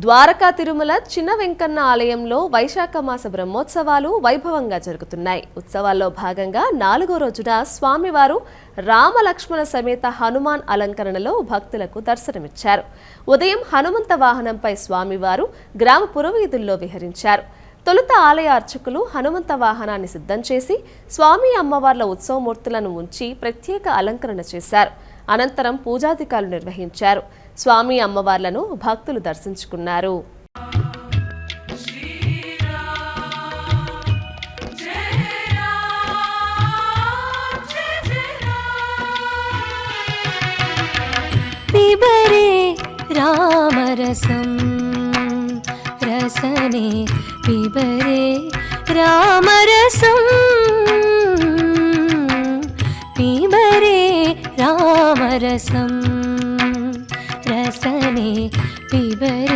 ద్వారకా తిరుమల చిన్న వెంకన్న ఆలయంలో వైశాఖ మాస బ్రహ్మోత్సవాలు వైభవంగా జరుగుతున్నాయి. ఉత్సవాల్లో భాగంగా నాలుగో రోజున స్వామివారు రామలక్ష్మణ సమేత హనుమాన్ అలంకరణలో భక్తులకు దర్శనమిచ్చారు. ఉదయం హనుమంత వాహనంపై స్వామివారు గ్రామ పురవీధుల్లో విహరించారు. తొలుత ఆలయ అర్చకులు హనుమంత వాహనాన్ని సిద్ధం చేసి స్వామి అమ్మవార్ల ఉత్సవమూర్తులను ఉంచి ప్రత్యేక అలంకరణ చేశారు. అనంతరం పూజాధికారులు నిర్వహించారు స్వామి అమ్మవార్లను భక్తులు దర్శించుకున్నారు पिबरे रामरसं रसने पिबरे रामरसं രാമരസം രസനേ പിബര